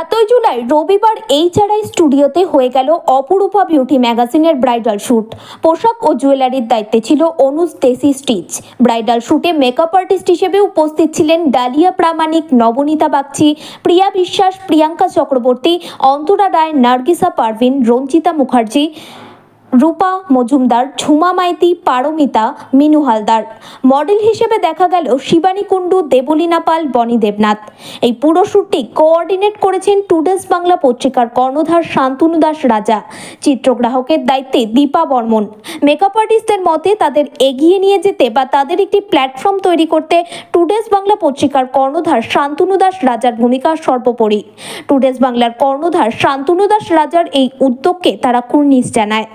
সাতই জুলাই রবিবার এইচআরআই স্টুডিওতে হয়ে গেল অপরূপা বিউটি ম্যাগাজিনের ব্রাইডাল শ্যুট পোশাক ও জুয়েলারির দায়িত্বে ছিল অনুজ দেশি স্টিচ। ব্রাইডাল শ্যুটে মেকআপ আর্টিস্ট হিসেবে উপস্থিত ছিলেন ডালিয়া প্রামাণিক নবনীতা বাগচি, প্রিয়া বিশ্বাস, প্রিয়াঙ্কা চক্রবর্তী, অন্তরা রায়, নার্গিসা পারভিন, রঞ্জিতা মুখার্জি রূপা, মজুমদার, ঝুমা মাইতি, পারমিতা, মিনু হালদার। মডেল হিসেবে দেখা গেল শিবানী কুণ্ডু, দেবলীনা পাল, বনি দেবনাথ। এই পুরো শ্যুটটি কোঅর্ডিনেট করেছেন টুডেস বাংলা পত্রিকার কর্ণধার শান্তনু দাস রাজা। চিত্রগ্রাহকের দায়িত্বে দীপা বর্মন। মেকআপ আর্টিস্টদের মতে তাদের এগিয়ে নিয়ে যেতে বা তাদের একটি প্ল্যাটফর্ম তৈরি করতে টুডেস বাংলা পত্রিকার কর্ণধার শান্তনু দাস রাজার ভূমিকা সর্বোপরি। টুডেস বাংলার কর্ণধার শান্তনু দাস রাজার এই উদ্যোগকে তারা কুর্নিশ জানায়।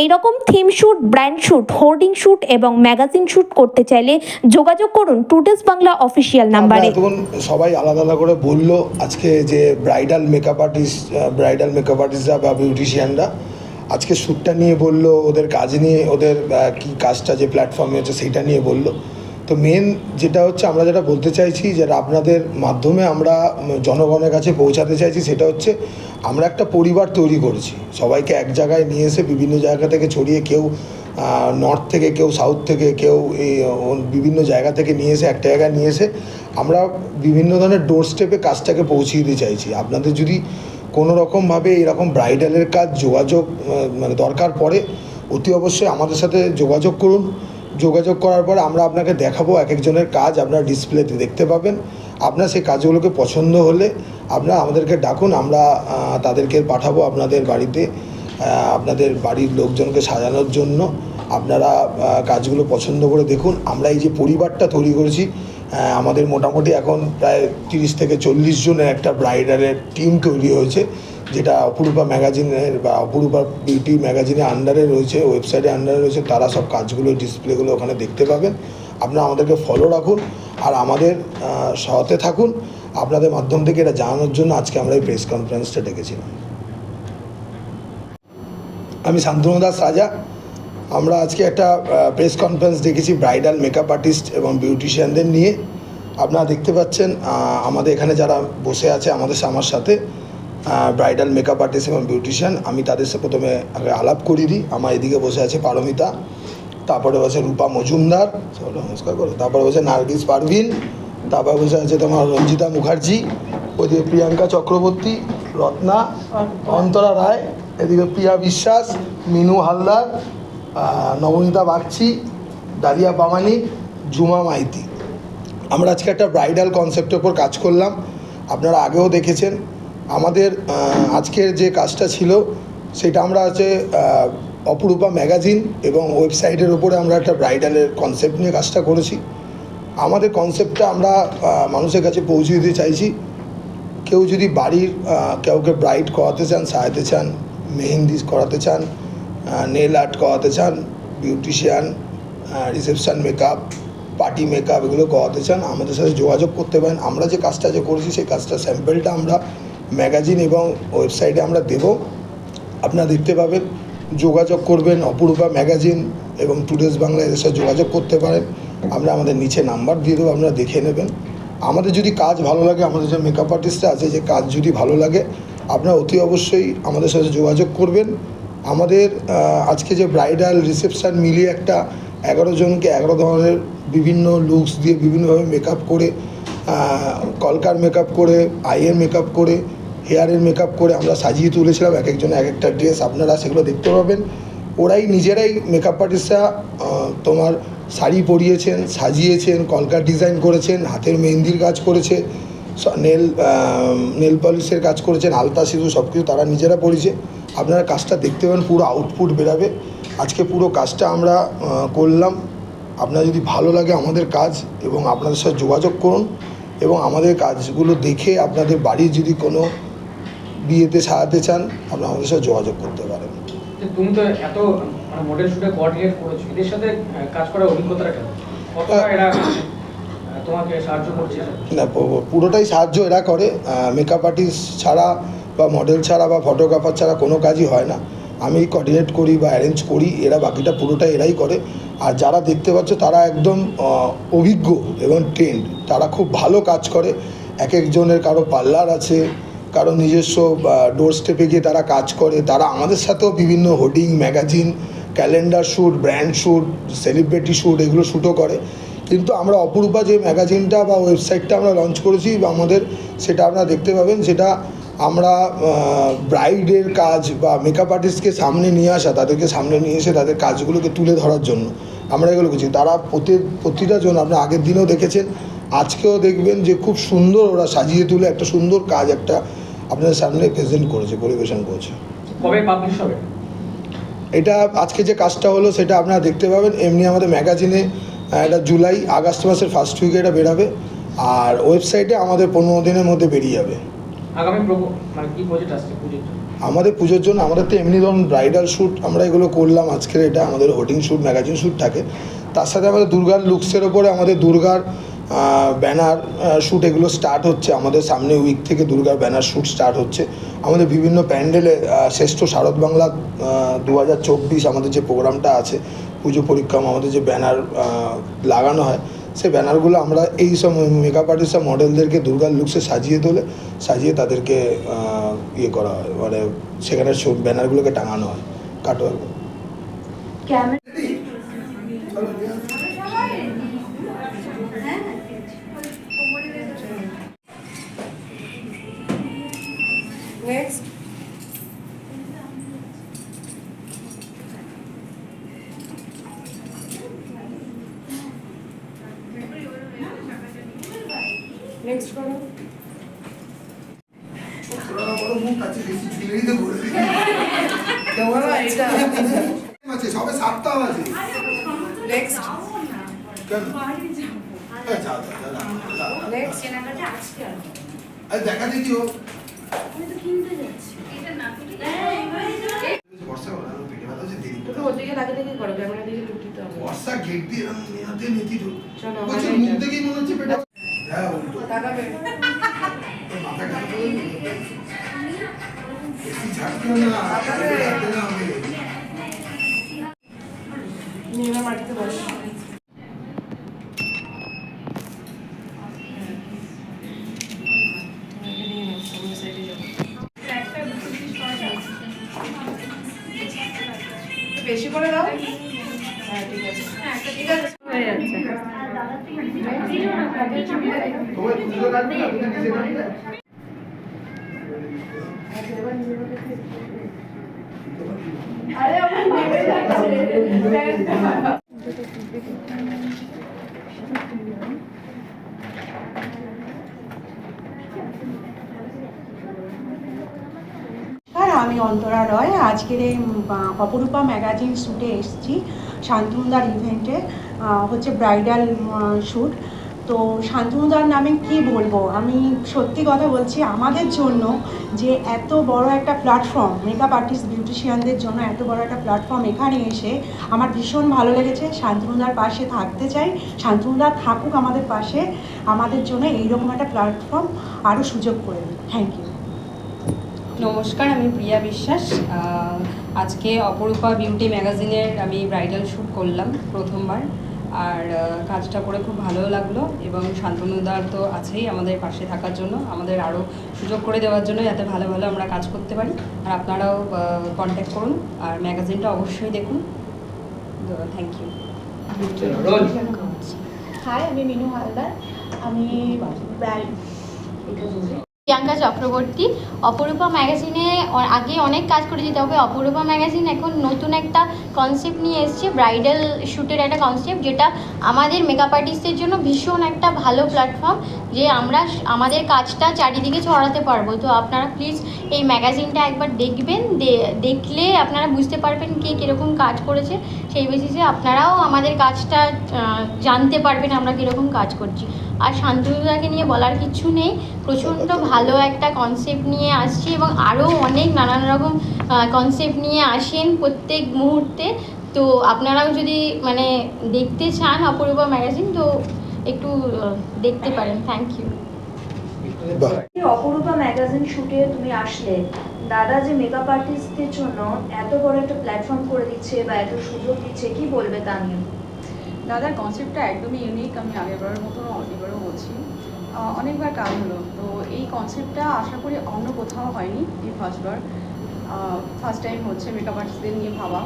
এই রকম theme shoot brand shoot hoarding shoot এবং ম্যাগাজিন শ্যুট করতে চাইলে যোগাযোগ করুন টুডেস বাংলা অফিসিয়াল নাম্বারে এখন সবাই আলাদা আলাদা করে বলল আজকে যে bridal makeup artist bridal makeup আর্টিস্টরা বা বিউটিশিয়ানরা আজকে শ্যুটটা নিয়ে বলল ওদের কাজ নিয়ে ওদের কি কাজটা যে প্ল্যাটফর্মে হচ্ছে সেটা নিয়ে বলল। তো মেন যেটা হচ্ছে আমরা যেটা বলতে চাইছি যেটা আপনাদের মাধ্যমে আমরা জনগণের কাছে পৌঁছাতে চাইছি সেটা হচ্ছে আমরা একটা পরিবার তৈরি করেছি। সবাইকে এক জায়গায় নিয়ে এসে বিভিন্ন জায়গা থেকে ছড়িয়ে কেউ নর্থ থেকে, কেউ সাউথ থেকে, কেউ বিভিন্ন জায়গা থেকে নিয়ে এসে একটা জায়গায় নিয়ে এসে আমরা বিভিন্ন ধরনের ডোর স্টেপে কাজটাকে পৌঁছে দিতে চাইছি। আপনাদের যদি কোনো রকমভাবে এরকম ব্রাইডালের কাজ যোগাযোগ মানে দরকার পড়ে, অতি অবশ্যই আমাদের সাথে যোগাযোগ করুন। যোগাযোগ করার পর আমরা আপনাকে দেখাবো এক একজনের কাজ আপনার ডিসপ্লেতে দেখতে পাবেন। আপনার সেই কাজগুলোকে পছন্দ হলে আপনারা আমাদেরকে ডাকুন, আমরা তাদেরকে পাঠাবো আপনাদের বাড়িতে আপনাদের বাড়ির লোকজনকে সাজানোর জন্য। আপনারা কাজগুলো পছন্দ করে দেখুন। আমরা এই যে পরিবারটা তৈরি করেছি আমাদের মোটামুটি এখন প্রায় তিরিশ থেকে চল্লিশ জনের একটা ব্রাইডালের টিম তৈরি হয়েছে। যেটা অপরূপা ম্যাগাজিনের বা অপরূপা বিউটি ম্যাগাজিনের আন্ডারে রয়েছে ওয়েবসাইটের আন্ডারে রয়েছে, তারা সব কাজগুলো ডিসপ্লেগুলো ওখানে দেখতে পাবেন। আপনারা আমাদেরকে ফলো রাখুন আর আমাদের সাথে থাকুন। আপনাদের মাধ্যম থেকে এটা জানানোর জন্য আজকে আমরা এই প্রেস কনফারেন্সটা ডেকেছিলাম। আমি শান্তনু দাস রাজা। আমরা আজকে একটা প্রেস কনফারেন্স দেখেছি ব্রাইডাল মেকআপ আর্টিস্ট এবং বিউটিশিয়ানদের নিয়ে। আপনারা দেখতে পাচ্ছেন আমাদের এখানে যারা বসে আছে, আমাদের আমার সাথে। ব্রাইডাল মেকআপ আর্টিস্ট এবং বিউটিশিয়ান আমি তাদের সাথে প্রথমে আগে আলাপ করিয়ে দিই। আমার এদিকে বসে আছে পারমিতা, তারপরে বসে রূপা মজুমদার নমস্কার করো। তারপরে বসে নার্গিস পারভিন, তারপরে বসে আছে তোমার রঞ্জিতা মুখার্জি ওদিকে প্রিয়াঙ্কা চক্রবর্তী, রত্না, অন্তরা রায়, এদিকে প্রিয়া বিশ্বাস, মিনু হালদার নবনীতা বাগচি, ডালিয়া বামানি জুমা মাইতি। আমরা আজকে একটা ব্রাইডাল কনসেপ্টের উপর কাজ করলাম। আপনারা আগেও দেখেছেন আমাদের আজকের যে কাজটা ছিল, সেটা আমরা আছে অপরূপা ম্যাগাজিন এবং ওয়েবসাইটের ওপরে আমরা একটা ব্রাইডালের কনসেপ্ট নিয়ে কাজটা করেছি। আমাদের কনসেপ্টটা আমরা মানুষের কাছে পৌঁছে দিতে চাইছি। কেউ যদি বাড়ির কাউকে ব্রাইড করাতে চান, সাজাতে চান, মেহেন্দি করাতে চান নেল আর্ট করাতে চান beautician reception makeup party makeup এগুলো করাতে চান, আমাদের সাথে যোগাযোগ করতে পারেন। আমরা যে কাজটা যে করেছি, সেই কাজটা স্যাম্পেলটা আমরা ম্যাগাজিন এবং ওয়েবসাইটে আমরা দেবো। আপনারা দেখতে পাবেন, যোগাযোগ করবেন অপরূপা ম্যাগাজিন এবং টুডেস বাংলা এদের সাথে যোগাযোগ করতে পারেন। আমরা আমাদের নিচে নাম্বার দিয়ে দেবো, আপনারা দেখে নেবেন। আমাদের যদি কাজ ভালো লাগে, আমাদের যে মেকআপ আর্টিস্টরা আছে, যে কাজ যদি ভালো লাগে, আপনারা অতি অবশ্যই আমাদের সাথে যোগাযোগ করবেন। আমাদের আজকে যে ব্রাইডাল রিসেপশন মিলিয়ে একটা এগারো জনকে এগারো ধরনের বিভিন্ন লুকস দিয়ে বিভিন্নভাবে মেকআপ করে কলকার মেকআপ করে আইয়ের মেকআপ করে হেয়ারের মেকআপ করে আমরা সাজিয়ে তুলেছিলাম এক একজনে এক একটা ড্রেস আপনারা সেগুলো দেখতে পাবেন। ওরাই নিজেরাই মেকআপ আর্টিস্টরা তোমার শাড়ি পরিয়েছেন, সাজিয়েছেন, কলকার ডিজাইন করেছেন, হাতের মেহেন্দির কাজ করেছে নেল নেল পলিশের কাজ করেছেন, আলতা, সিঁদুর সব কিছু তারা নিজেরা পরিয়েছে। আপনারা কাজটা দেখতে পাবেন, পুরো আউটপুট বেরাবে। আজকে পুরো কাজটা আমরা করলাম। আপনার যদি ভালো লাগে আমাদের কাজ এবং আপনাদের সাথে যোগাযোগ করুন এবং আমাদের কাজগুলো দেখে আপনাদের বাড়ির যদি কোনো বিয়েতে সাজাতে চান আপনারা আমাদের সাথে যোগাযোগ করতে পারেন। তুমি তো এত মডেল শুটে কোঅর্ডিনেট করেছ এদের সাথে কাজ করার অভিজ্ঞতাটা কেমন? এরা তোমাকে সাহায্য করছে? না পুরোটাই সাহায্য এরা করে মেকআপ আর্টিস্ট ছাড়া বা মডেল ছাড়া বা ফটোগ্রাফার ছাড়া কোনো কাজই হয় না। আমি কোঅর্ডিনেট করি বা অ্যারেঞ্জ করি এরা বাকিটা পুরোটা এরাই করে। আর যারা দেখতে পাচ্ছ তারা একদম অভিজ্ঞ এবং ট্রেন্ড তারা খুব ভালো কাজ করে। এক একজনের কারও পার্লার আছে কারও নিজস্ব ডোর স্টেপে গিয়ে তারা কাজ করে, তারা আমাদের সাথেও বিভিন্ন hoarding magazine calendar shoot brand shoot celebrity shoot এগুলো শ্যুটও করে। কিন্তু আমরা অপরূপা যে ম্যাগাজিনটা বা ওয়েবসাইটটা আমরা লঞ্চ করেছি, বা আমাদের সেটা আপনারা দেখতে পাবেন, সেটা আমরা ব্রাইডের কাজ বা মেকআপ আর্টিস্টকে সামনে নিয়ে আসা, তাদেরকে সামনে নিয়ে এসে তাদের কাজগুলোকে তুলে ধরার জন্য আমরা এগুলো করছি। তারা প্রতি, প্রতিটা জন আপনার আগের দিনেও দেখেছেন, আজকেও দেখবেন যে খুব সুন্দর ওরা সাজিয়ে তুলে একটা সুন্দর কাজ, একটা আপনাদের সামনে প্রেজেন্ট করেছে পরিবেশন করেছে। কবে পাবলিশ হবে? এটা আজকে যে কাজটা হলো সেটা আপনারা দেখতে পাবেন। এমনি আমাদের ম্যাগাজিনে এটা জুলাই আগস্ট মাসের ফার্স্ট উইকে এটা বেরাবে। আর ওয়েবসাইটে আমাদের পনেরো দিনের মধ্যে বেরিয়ে যাবে। আগামী মানে কি প্রজেক্ট আসছে আমাদের পুজোর জন্য আমাদের তো এমনি ধরুন ব্রাইডাল শ্যুট আমরা এগুলো করলাম আজকের এটা আমাদের হোর্ডিং শ্যুট ম্যাগাজিন শ্যুট থাকে। তার সাথে আমাদের দুর্গার লুকসের ওপরে আমাদের দুর্গার ব্যানার শ্যুট এগুলো স্টার্ট হচ্ছে। আমাদের সামনে উইক থেকে দুর্গার ব্যানার শ্যুট স্টার্ট হচ্ছে। আমাদের বিভিন্ন প্যান্ডেলে শ্রেষ্ঠ শারদ বাংলা দু হাজার চব্বিশ আমাদের যে প্রোগ্রামটা আছে, পুজো পরিক্রমা, আমাদের যে ব্যানার লাগানো হয়, সেই ব্যানারগুলো আমরা এই সব মেকআপ আর্টিস্ট মডেলদেরকে দুর্গার লুকসে সাজিয়ে তোলে, সাজিয়ে তাদেরকে ইয়ে করা হয়। মানে সেখানে ব্যানারগুলোকে টাঙানো হয় কাটো Next. Next করো সবে সাতটা বাজে নেক্সট দেখা দেখি করো ক্যামেরা দিকে লুক দিতে হবে বর্ষা গেট দিয়ে নেহাতে নেতি ঢুক বলছে মুখ দেখেই মনে হচ্ছে পেটে হ্যাঁ উল্টো। মাথা খারাপ হয়ে গেল? না তাকাবে। না হবে বেশি করে দাও। হ্যাঁ ঠিক আছে। ঠিক আছে হয়ে যাচ্ছে আরে আমার যাচ্ছে আর আমি অন্তরা রয়। আজকের এই অপরূপা ম্যাগাজিন শ্যুটে এসেছি। শান্তনুদার ইভেন্টে হচ্ছে ব্রাইডাল শ্যুট তো শান্তনুদার নামে কি বলব? আমি সত্যি কথা বলছি, আমাদের জন্য যে এত বড় একটা প্ল্যাটফর্ম মেকআপ আর্টিস্ট বিউটিশিয়ানদের জন্য এত বড় একটা প্ল্যাটফর্ম এখানে এসে আমার ভীষণ ভালো লেগেছে। শান্তনুদার পাশে থাকতে চাই। শান্তনুদা থাকুক আমাদের পাশে। আমাদের জন্য এইরকম একটা প্ল্যাটফর্ম আরও সুযোগ করে দিন। থ্যাংক ইউ নমস্কার আমি প্রিয়া বিশ্বাস। আজকে অপরূপা বিউটি ম্যাগাজিনের আমি ব্রাইডাল শ্যুট করলাম প্রথমবার। আর কাজটা করে খুব ভালো লাগল এবং শান্তনুদার তো আছেই আমাদের পাশে থাকার জন্য আমাদের আরও সুযোগ করে দেওয়ার জন্য যাতে ভালো ভালো আমরা কাজ করতে পারি। আর আপনারাও কন্ট্যাক্ট করুন আর ম্যাগাজিনটা অবশ্যই দেখুন। থ্যাংক ইউ রোল হাই আমি মিনু হালদার। আমি প্রিয়াঙ্কা চক্রবর্তী। অপরূপা ম্যাগাজিনে আগে অনেক কাজ করেছি তবে অপরূপা ম্যাগাজিন এখন নতুন একটা কনসেপ্ট নিয়ে এসছে ব্রাইডাল শ্যুটের একটা কনসেপ্ট যেটা আমাদের মেকআপ আর্টিস্টদের জন্য ভীষণ একটা ভালো প্ল্যাটফর্ম যে আমরা আমাদের কাজটা চারিদিকে ছড়াতে পারব। তো আপনারা প্লিজ এই ম্যাগাজিনটা একবার দেখবেন দে- দেখলে আপনারা বুঝতে পারবেন কে কীরকম কাজ করেছে। সেই বেসিসে আপনারাও আমাদের কাজটা জানতে পারবেন আমরা কীরকম কাজ করছি। আর শান্তনুদাকে নিয়ে বলার কিছু নেই প্রচণ্ড ভালো একটা কনসেপ্ট নিয়ে আসছে এবং আরও অনেক নানান রকম কনসেপ্ট নিয়ে আসেন প্রত্যেক মুহূর্তে। তো আপনারাও যদি মানে দেখতে চান অপরূপা ম্যাগাজিন তো একটু দেখতে পারেন। থ্যাংক ইউ অপরূপা ম্যাগাজিন শুটে তুমি আসলে দাদা যে মেকআপ আর্টিস্টদের জন্য এত বড় একটা প্ল্যাটফর্ম করে দিচ্ছে বা এত সুযোগ দিচ্ছে কি বলবে তা নিয়ে? দাদার কনসেপ্টটা একদমই ইউনিক আমি আগেরবারের মতো এবারও বলছি। অনেকবার কাজ হলো। তো এই কনসেপ্টটা আশা করি অন্য কোথাও হয়নি এই ফার্স্টবার ফার্স্ট টাইম হচ্ছে মেকআপ আর্টিস্টদের নিয়ে ভাবা।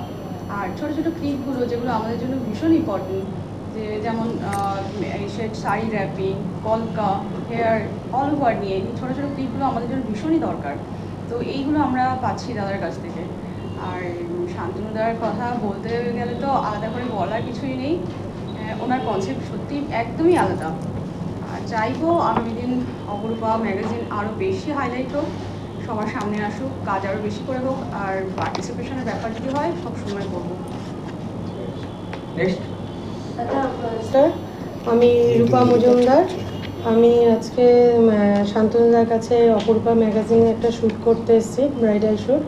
আর ছোটো ছোটো ক্লিপগুলো যেগুলো আমাদের জন্য ভীষণ ইম্পর্টেন্ট যে যেমন শাড়ি র্যাপিং কলকা হেয়ার অল ওভার নিয়ে এই ছোটো ছোটো ক্লিপগুলো আমাদের জন্য ভীষণই দরকার। তো এইগুলো আমরা পাচ্ছি দাদার কাছ থেকে। আর শান্তনু শান্তনুদার কথা বলতে গেলে তো আলাদা করে বলার কিছুই নেই। ওনার কনসেপ্ট সত্যি একদমই আলাদা। চাইব আগামী দিন অপরূপা ম্যাগাজিন আরও বেশি হাইলাইট হোক সবার সামনে আসুক কাজ আরও বেশি করে হোক আর পার্টিসিপেশনের ব্যাপার যদি হয় সব সময় করব। নেক্সট নমস্কার আমি রূপা মজুমদার। আমি আজকে শান্তনুদার কাছে অপরূপা ম্যাগাজিনে একটা শ্যুট করতে এসেছি ব্রাইডাল শ্যুট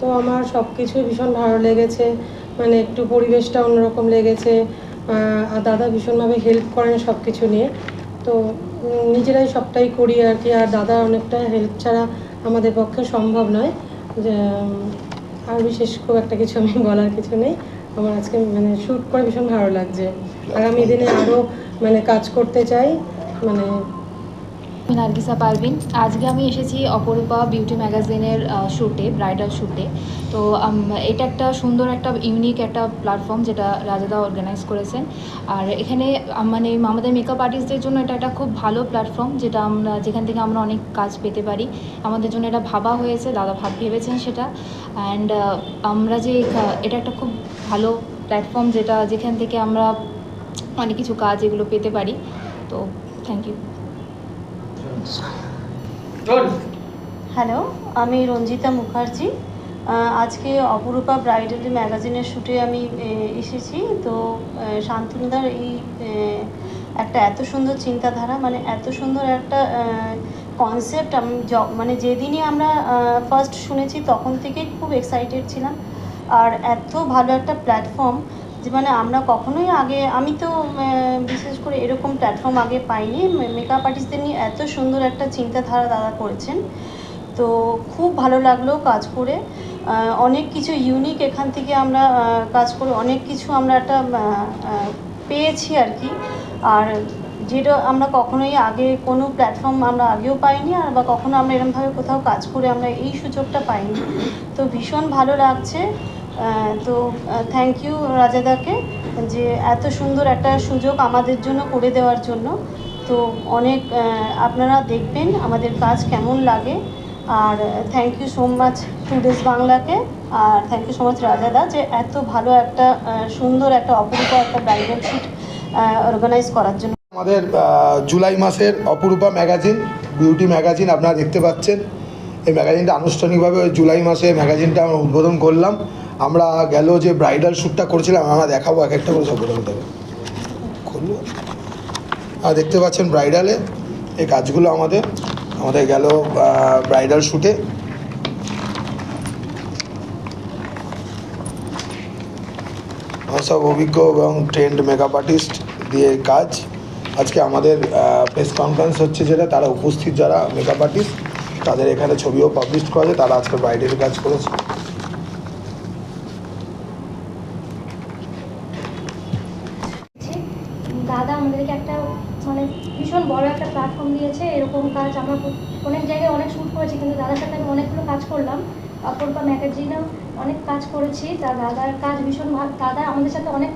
তো আমার সব কিছুই ভীষণ ভালো লেগেছে মানে একটু পরিবেশটা অন্যরকম লেগেছে আর দাদা ভীষণভাবে হেল্প করেন সব কিছু নিয়ে। তো নিজেরাই সবটাই করি আর কি আর দাদা অনেকটা হেল্প ছাড়া আমাদের পক্ষে সম্ভব নয়। যে আর বিশেষ খুব একটা কিছু আমি বলার কিছু নেই। আমার আজকে মানে শ্যুট করে ভীষণ ভালো লাগছে। আগামী দিনে আরও মানে কাজ করতে চাই মানে নার্গিসা পারভিন আজকে আমি এসেছি অপরূপা বিউটি ম্যাগাজিনের শ্যুটে ব্রাইডাল শ্যুটে তো এটা একটা সুন্দর একটা ইউনিক একটা প্ল্যাটফর্ম যেটা রাজাদা অর্গানাইজ করেছেন। আর এখানে মানে আমাদের মেকআপ আর্টিস্টদের জন্য এটা একটা খুব ভালো প্ল্যাটফর্ম যেটা আমরা, যেখান থেকে আমরা অনেক কাজ পেতে পারি। আমাদের জন্য এটা ভাবা হয়েছে, দাদা ভাব ভেবেছেন সেটা। অ্যান্ড আমরা যে এটা একটা খুব ভালো প্ল্যাটফর্ম যেটা, যেখান থেকে আমরা অনেক কিছু কাজ এগুলো পেতে পারি। তো থ্যাংক ইউ হ্যালো, আমি রঞ্জিতা মুখার্জি। আজকে অপরূপা ব্রাইডাল ম্যাগাজিনের শ্যুটে আমি এসেছি। তো শান্তনুদার এই একটা এত সুন্দর চিন্তাধারা মানে এত সুন্দর একটা কনসেপ্ট আমি মানে যেদিনই আমরা ফার্স্ট শুনেছি, তখন থেকেই খুব এক্সাইটেড ছিলাম। আর এত ভালো একটা প্ল্যাটফর্ম যে মানে আমরা কখনোই আগে, আমি তো বিশেষ করে এরকম প্ল্যাটফর্ম আগে পাইনি। মেকআপ আর্টিস্টদের নিয়ে এত সুন্দর একটা চিন্তাধারা দাদা করেছেন। তো খুব ভালো লাগল কাজ করে। অনেক কিছু ইউনিক এখান থেকে আমরা কাজ করে অনেক কিছু আমরা একটা পেয়েছি আর কি। আর যেটা আমরা কখনোই আগে কোনো প্ল্যাটফর্ম আমরা আগেও পাইনি আর বা কখনো আমরা এরমভাবে কোথাও কাজ করে আমরা এই সুযোগটা পাইনি। তো ভীষণ ভালো লাগছে। তো থ্যাংক ইউ রাজাদাকে যে এত সুন্দর একটা সুযোগ আমাদের জন্য করে দেওয়ার জন্য। তো অনেক আপনারা দেখবেন আমাদের কাজ কেমন লাগে। আর thank you so much Today's বাংলাকে আর থ্যাংক ইউ সো মাচ রাজাদা যে এত ভালো একটা সুন্দর একটা অপরূপ একটা ব্রাইডাল শ্যুট অর্গানাইজ করার জন্য। আমাদের জুলাই মাসের অপরূপা ম্যাগাজিন বিউটি ম্যাগাজিন আপনারা দেখতে পাচ্ছেন। এই ম্যাগাজিনটা আনুষ্ঠানিকভাবে জুলাই মাসে ম্যাগাজিনটা আমরা উদ্বোধন করলাম। আমরা গেল যে ব্রাইডাল শ্যুটটা করেছিলাম, আমরা দেখাবো এক একটা করে সব বলে দেবো। খুলবো আর দেখতে পাচ্ছেন ব্রাইডালে, এই কাজগুলো আমাদের আমাদের গেল ব্রাইডাল শ্যুটে। সব অভিজ্ঞ এবং ট্রেন্ড মেকআপ আর্টিস্ট দিয়ে কাজ। আজকে আমাদের প্রেস কনফারেন্স হচ্ছে যেটা, তারা উপস্থিত যারা মেকআপ আর্টিস্ট, তাদের এখানে ছবিও পাবলিশ করা আছে, তারা আজকে ব্রাইডের কাজ করেছে দাদা আমাদেরকে একটা মানে ভীষণ বড় একটা প্ল্যাটফর্ম দিয়েছে এরকম কাজ আমরা খুব- অনেক জায়গায় অনেক শ্যুট করেছি কিন্তু দাদার সাথে আমি অনেকগুলো কাজ করলাম অপরপা ম্যাগাজিনেও অনেক কাজ করেছি তা দাদার কাজ ভীষণ ভালো দাদা আমাদের সাথে অনেক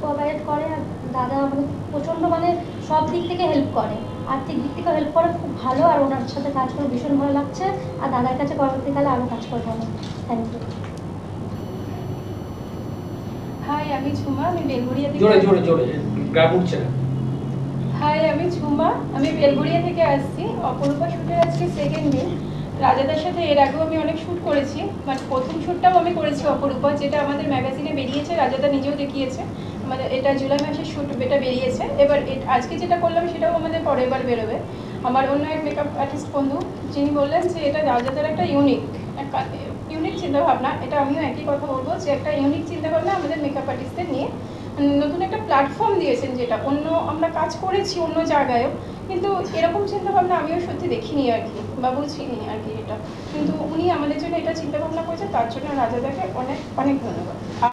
কোঅপারেট করে আর দাদা আমাদের প্রচণ্ড মানে সব দিক থেকে হেল্প করে। আর্থিক দিক থেকে হেল্প করে খুব ভালো আর ওনার সাথে কাজ করে ভীষণ ভালো লাগছে। আর দাদার কাছে পরবর্তীকালে আরও কাজ করব আমি। থ্যাংক ইউ হাই আমি ঝুমা আমি বেলগুড়িয়া জোরে জোরে জোরে গ্রাফ উঠছে না। হাই আমি ঝুমা আমি বেলগুড়িয়া থেকে আসছি। অপরূপা শ্যুটের আজকে সেকেন্ড দিন রাজাদার সাথে এর আগেও আমি অনেক শ্যুট করেছি বাট প্রথম শ্যুটটাও আমি করেছি অপরূপা, যেটা আমাদের ম্যাগাজিনে বেরিয়েছে, রাজাদা নিজেও দেখিয়েছে। আমাদের এটা জুলাই মাসের শ্যুট এটা বেরিয়েছে। এবার আজকে যেটা করলাম সেটাও আমাদের পরের বার বেরোবে। আমার অন্য এক মেকআপ আর্টিস্ট বন্ধু, যিনি বললেন যে এটা রাজাদার একটা ইউনিক ইউনিক চিন্তাভাবনা। এটা আমিও একই কথা বলব যে একটা ইউনিক চিন্তাভাবনা আমাদের মেকআপ আর্টিস্টদের নিয়ে। নতুন একটা প্ল্যাটফর্ম দিয়েছেন যেটা, অন্য আমরা কাজ করেছি অন্য জায়গায়ও, কিন্তু এরকম চিন্তাভাবনা আমিও সত্যি দেখিনি আর কি। বা বুঝিনি আর কি এটা। কিন্তু উনি আমাদের জন্য এটা চিন্তা ভাবনা করেছেন, তার জন্য রাজাদাকে অনেক অনেক ধন্যবাদ।